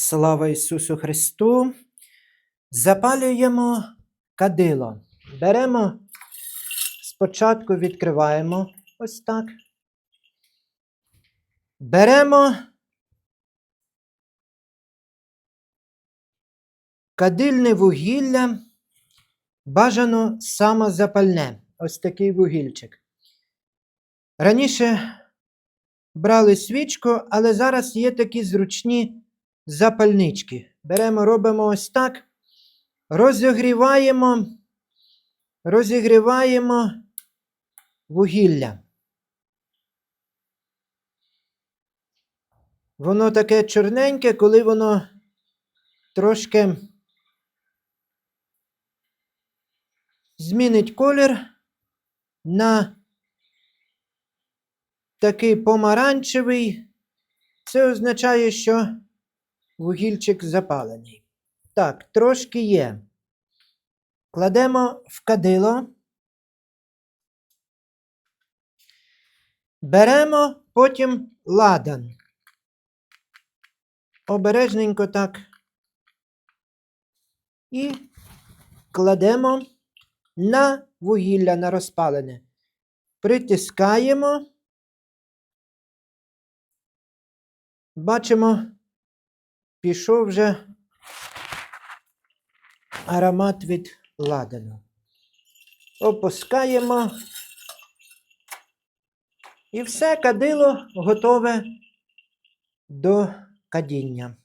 Слава Ісусу Христу! Запалюємо кадило. Беремо, спочатку відкриваємо ось так. Беремо кадильне вугілля, бажано самозапальне. Ось такий вугільчик. Раніше брали свічку, але зараз є такі зручні запальнички. Беремо, робимо ось так. Розігріваємо, розігріваємо вугілля. Воно таке чорненьке, коли воно трошки змінить колір на такий помаранчевий. Це означає, що вугільчик запалений. Так, трошки є. Кладемо в кадило. Беремо потім ладан. Обережненько так. І кладемо на вугілля на розпалене. Притискаємо. Бачимо, пішов вже аромат від ладану. Опускаємо. І все кадило готове до кадіння.